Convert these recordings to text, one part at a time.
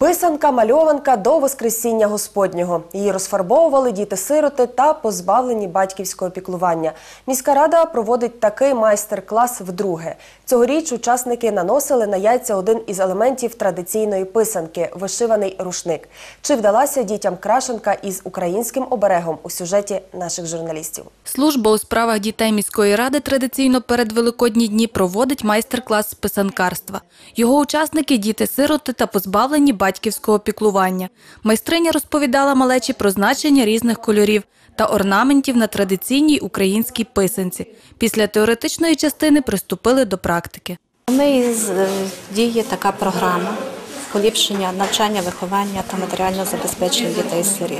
Писанка, мальованка до Воскресіння Господнього. Її розфарбовували діти-сироти та позбавлені батьківського піклування. Міська рада проводить такий майстер-клас вдруге. Цьогоріч учасники наносили на яйця один із елементів традиційної писанки вишиваний рушник. Чи вдалася дітям крашенка із українським оберегом у сюжеті наших журналістів? Служба у справах дітей міської ради традиційно перед Великодні дні проводить майстер-клас з писанкарства. Його учасники – діти-сироти та позбавлені батьківського піклування. Майстриня розповідала малечі про значення різних кольорів та орнаментів на традиційній українській писанці. Після теоретичної частини приступили до практики. У неї е, діє така програма поліпшення навчання, виховання та матеріального забезпечення дітей сирі.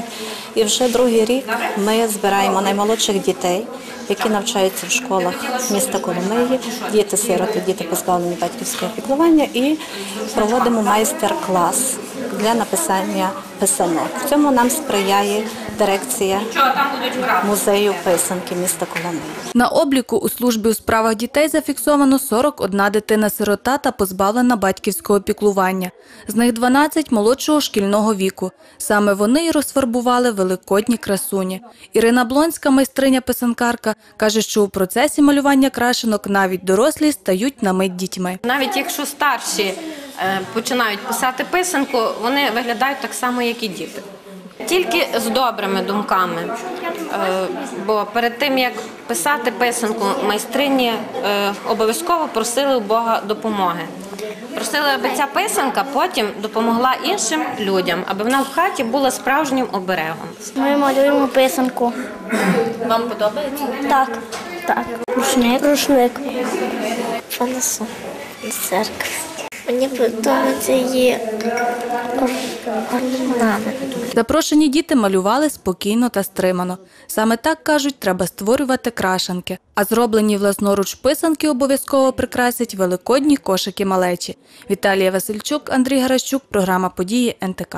І вже другий рік ми збираємо наймолодших дітей, які навчаються в школах міста Коломиї, діти сироти, діти позбавлені батьківського піклування, і проводимо майстер-клас для написання писанок. В цьому нам сприяє дирекція музею писанки міста Коломиї. На обліку у службі у справах дітей зафіксовано 41 дитина-сирота та позбавлена батьківського піклування. З них 12 – молодшого шкільного віку. Саме вони й розфарбували великодні красуні. Ірина Блонська, майстриня-писанкарка, каже, що у процесі малювання крашенок навіть дорослі стають на мить дітьми. Навіть якщо старші е, починають писати писанку, вони виглядають так само, як і діти. Тільки з добрими думками. Е, Бо перед тим як писати писанку, майстрині е, обов'язково просили у Бога допомоги. Просили, аби ця писанка потім допомогла іншим людям, аби вона в хаті була справжнім оберегом. Ми малюємо писанку. Вам подобається? Так. Так. Рушник. Рушник. Понесу церкви. Мені подобається її. Запрошені діти малювали спокійно та стримано. Саме так, кажуть, треба створювати крашанки. А зроблені власноруч писанки обов'язково прикрасять великодні кошики малечі. Віталія Васильчук, Андрій Гаращук, програма «Події НТК».